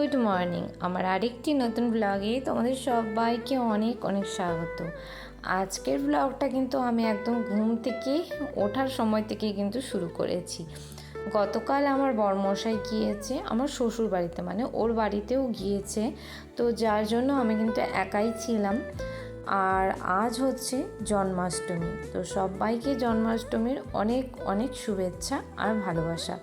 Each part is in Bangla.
গুড মর্নিং আমার আরেকটি নতুন ব্লগে তোমাদের সবাইকে অনেক অনেক স্বাগত। আজকের ব্লগটা কিন্তু আমি একদম ঘুম থেকে ওঠার সময় থেকে কিন্তু শুরু করেছি। গতকাল আমার বরমশাই গিয়েছে, আমার শ্বশুর বাড়িতে মানে ওর বাড়িতেও গিয়েছে। তো যার জন্য আমি কিন্তু একাই ছিলাম। আর আজ হচ্ছে জন্মাষ্টমী। তো সবাইকে জন্মাষ্টমীর অনেক অনেক শুভেচ্ছা আর ভালোবাসা।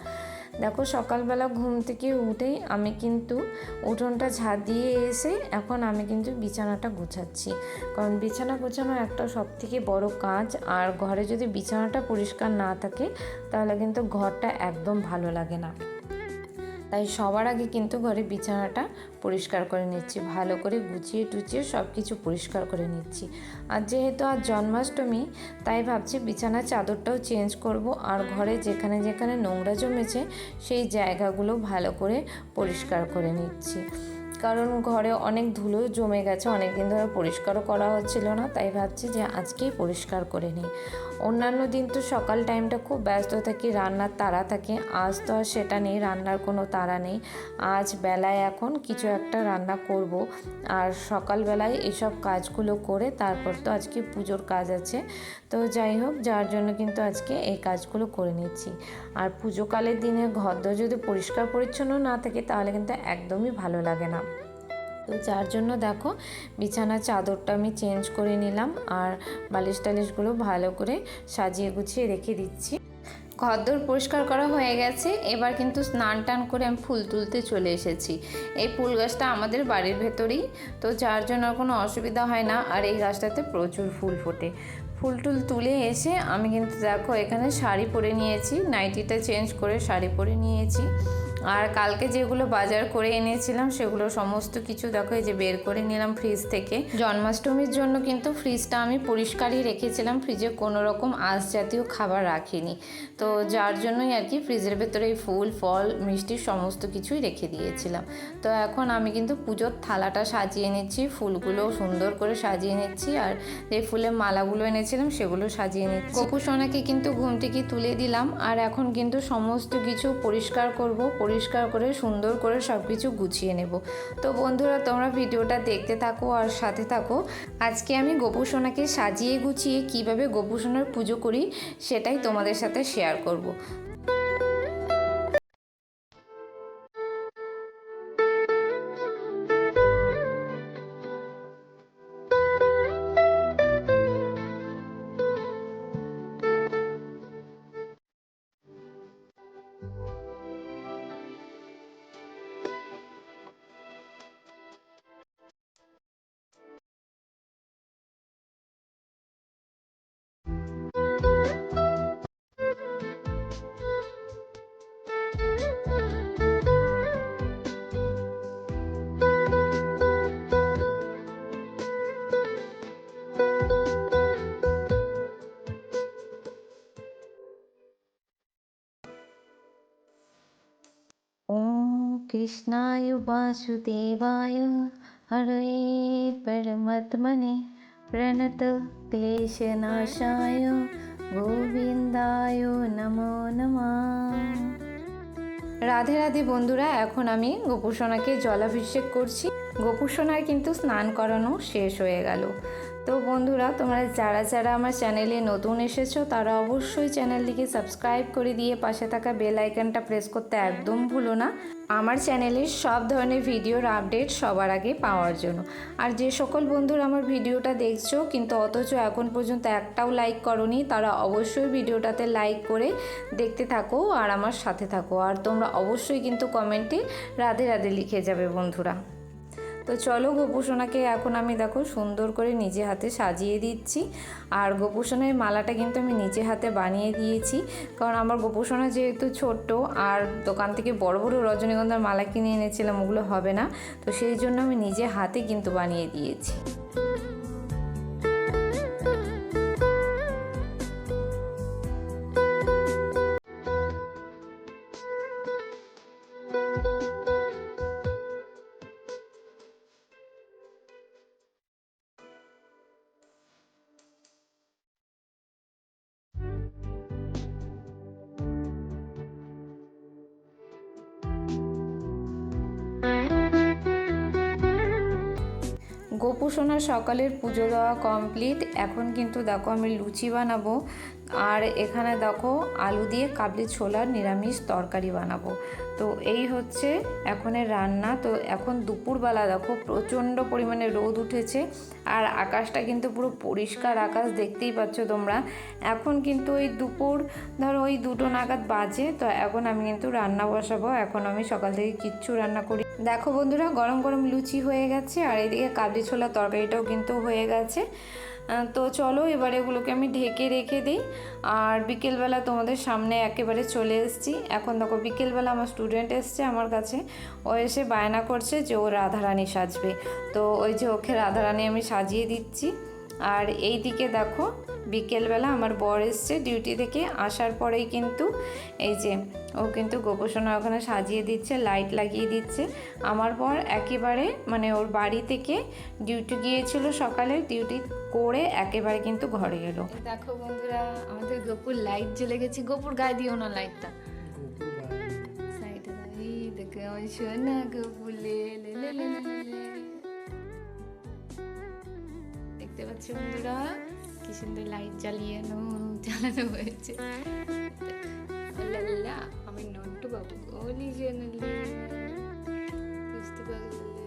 দেখো সকালবেলা ঘুম থেকে উঠেই আমি কিন্তু উঠোনটা ঝাঁ দিয়ে এসে এখন আমি কিন্তু বিছানাটা গোছাচ্ছি। কারণ বিছানা গোছানো একটা সব থেকে বড় কাজ। আর ঘরে যদি বিছানাটা পরিষ্কার না থাকে, তাহলে কিন্তু ঘরটা একদম ভালো লাগে না। তাই সবার আগে কিন্তু ঘরে বিছানাটা পরিষ্কার করে নিচ্ছি। ভালো করে গুছিয়ে টুচিয়ে সব কিছু পরিষ্কার করে নিচ্ছি। আর যেহেতু আজ জন্মাষ্টমী, তাই ভাবছি বিছানার চাদরটাও চেঞ্জ করব আর ঘরে যেখানে যেখানে নোংরা জমেছে সেই জায়গাগুলো ভালো করে পরিষ্কার করে নিচ্ছি। কারণ ঘরে অনেক ধুলো জমে গেছে অনেক দিন ধরে পরিষ্কারও করা হচ্ছিল না, তাই ভাবছি যে আজকেই পরিষ্কার করে নিই। অন্যান্য দিন তো সকাল টাইমটা খুব ব্যস্ত থাকি, রান্নার তাড়া থাকে, আজ তো আর সেটা নেই, রান্নার কোনো তাড়া নেই। আজ বেলায় এখন কিছু একটা রান্না করব। আর সকালবেলায় এসব কাজগুলো করে তারপর তো আজকে পুজোর কাজ আছে। তো যাই হোক, যার জন্য কিন্তু আজকে এই কাজগুলো করে নিচ্ছি। আর পুজোকালের দিনে ঘরদোর যদি পরিষ্কার পরিচ্ছন্ন না থাকে, তাহলে কিন্তু একদমই ভালো লাগে না। তো যার জন্য দেখো বিছানার চাদরটা আমি চেঞ্জ করে নিলাম আর বালিশ টালিশগুলো ভালো করে সাজিয়ে গুছিয়ে রেখে দিচ্ছি। ঘরদোর পরিষ্কার করা হয়ে গেছে। এবার কিন্তু স্নান টান করে আমি ফুল তুলতে চলে এসেছি। এই ফুল গাছটা আমাদের বাড়ির ভেতরেই, তো যার জন্য কোনো অসুবিধা হয় না। আর এই গাছটাতে প্রচুর ফুল ফোটে। ফুল টুল তুলে এসে আমি কিন্তু দেখো এখানে শাড়ি পরে নিয়েছি। নাইটিটা চেঞ্জ করে শাড়ি পরে নিয়েছি। আর কালকে যেগুলো বাজার করে এনেছিলাম, সেগুলো সমস্ত কিছু দেখো, এই যে বের করে নিলাম ফ্রিজ থেকে। জন্মাষ্টমীর জন্য কিন্তু ফ্রিজটা আমি পরিষ্কারই রেখেছিলাম ফ্রিজে কোনো রকম আঁশ জাতীয় খাবার রাখিনি। তো যার জন্যই আর কি ফ্রিজের ভেতরে এই ফুল, ফল, মিষ্টি সমস্ত কিছুই রেখে দিয়েছিলাম। তো এখন আমি কিন্তু পুজোর থালাটা সাজিয়ে নিচ্ছি, ফুলগুলো সুন্দর করে সাজিয়ে নিচ্ছি, আর যে ফুলের মালাগুলো এনেছিলাম, সেগুলো সাজিয়ে নিচ্ছি। গপু সোনাকে কিন্তু ঘুম থেকে তুলে দিলাম, আর এখন কিন্তু সমস্ত কিছু পরিষ্কার করব পরিষ্কার করে, সুন্দর করে সব কিছু গুছিয়ে নেব। তো বন্ধুরা, তোমরা ভিডিওটা দেখতে থাকো আর সাথে থাকো। আজকে আমি গোপু সোনাকে সাজিয়ে গুছিয়ে কীভাবে গোপু সোনার পুজো করি, সেটাই তোমাদের সাথে শেয়ার করব। কৃষ্ণায় বাসুদেবায় হরে পরমাত্মনে প্রণত ক্লেশনাশায় গোবিন্দায় নমো নমা। রাধে রাধে বন্ধুরা, এখন আমি গোপুসোনাকে জলাভিষেক করছি। গোপুসোনার কিন্তু স্নান করানো শেষ হয়ে গেল। তো বন্ধুরা, তোমরা যারা যারা আমার চ্যানেলে নতুন এসেছ, তারা অবশ্যই চ্যানেলটিকে সাবস্ক্রাইব করে দিয়ে পাশে থাকা বেল আইকনটা প্রেস করতে একদম ভুলো না। আমার চ্যানেলের সব ধরনের ভিডিওর আপডেট সবার আগে পাওয়ার জন্য। আর যে সকল বন্ধুরা আমার ভিডিওটা দেখছ, কিন্তু অথচ এখন পর্যন্ত একটাও লাইক করনি, তারা অবশ্যই ভিডিওটাতে লাইক করে দেখতে থাকো আর আমার সাথে থাকো। আর তোমরা অবশ্যই কিন্তু কমেন্টে রাধে রাধে লিখে যাবে বন্ধুরা। তো চলো গোপুসোনাকে এখন আমি দেখো সুন্দর করে নিজে হাতে সাজিয়ে দিচ্ছি। আর গোপুসোনার মালাটা কিন্তু আমি নিজে হাতে বানিয়ে দিয়েছি। কারণ আমার গোপুসোনা যেহেতু ছোট্ট, আর দোকান থেকে বড় বড় রজনীগন্ধার মালা কিনে এনেছিলাম, ওগুলো হবে না। তো সেই জন্য আমি নিজে হাতে কিন্তু বানিয়ে দিয়েছি। গোপুসোনা সকালের পুজো দেওয়া কমপ্লিট এখন কিন্তু দেখো আমি লুচি বানাবো। আর এখানে দেখো আলু দিয়ে কাবলি ছোলার নিরামিষ তরকারি বানাবো। তো এই হচ্ছে এখনের রান্না। তো এখন দুপুরবেলা দেখো প্রচণ্ড পরিমাণে রোদ উঠেছে আর আকাশটা কিন্তু পুরো পরিষ্কার আকাশ দেখতেই পাচ্ছ তোমরা। এখন কিন্তু ওই দুপুর ধরো ওই দুটো নাগাদ বাজে, তো এখন আমি কিন্তু রান্না বসাবো। এখন আমি সকাল থেকে কিচ্ছু রান্না করি। দেখো বন্ধুরা গরম গরম লুচি হয়ে গেছে আর এদিকে কাবলি ছোলা তরকারিটাও কিন্তু হয়ে গেছে। তো চলো এবার এগুলোকে আমি ঢেকে রেখে দিই। আর বিকেলবেলা তোমাদের সামনে একেবারে চলে এসেছি। এখন দেখো বিকেলবেলা আমার স্টুডেন্ট এসছে আমার কাছে। ও এসে বায়না করছে যে ও রাধারানী সাজবে। তো ওই যে ওকে রাধারানী আমি সাজিয়ে দিচ্ছি। আর এই দিকে দেখো বিকেলবেলা আমার বর এসছে ডিউটি থেকে। আসার পরেই কিন্তু এই যে ও কিন্তু গোপোষণা ওখানে সাজিয়ে দিচ্ছে লাইট লাগিয়ে দিচ্ছে। আমার বর একেবারে মানে ওর বাড়ি থেকে ডিউটি গিয়েছিল সকালে ডিউটি করে একেবারে কিন্তু ঘরে এলো। দেখো বন্ধুরা আমাদের গোপুর লাইট জ্বলে গেছে। গোপুর গায়ে দিও না লাইটটা গোপুলে। দেখতে পাচ্ছি বন্ধুরা? কি সুন্দর লাইট জ্বালিয়ে জ্বালানো হয়েছে আমি নন্টু বাবু ওলি জানালে বুঝতে পারলে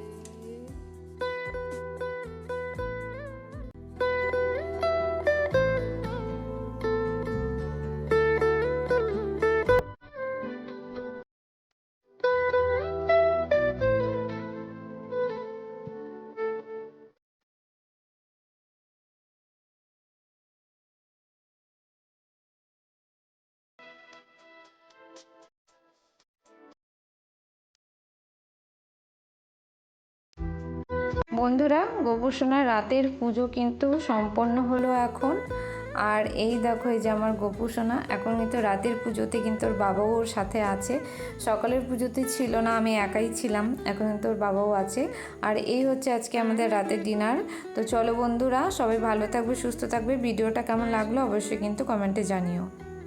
বন্ধুরা গোপুসোনার রাতের পুজো কিন্তু সম্পন্ন হলো এখন। আর এই দেখো, এই যে আমার গোপুসোনা এখন কিন্তু রাতের পুজোতে কিন্তু ওর বাবাও ওর সাথে আছে। সকালের পুজোতে ছিল না, আমি একাই ছিলাম, এখন কিন্তু ওর বাবাও আছে। আর এই হচ্ছে আজকে আমাদের রাতের ডিনার। তো চলো বন্ধুরা, সবাই ভালো থাকবে, সুস্থ থাকবে। ভিডিওটা কেমন লাগল অবশ্যই কিন্তু কমেন্টে জানিও।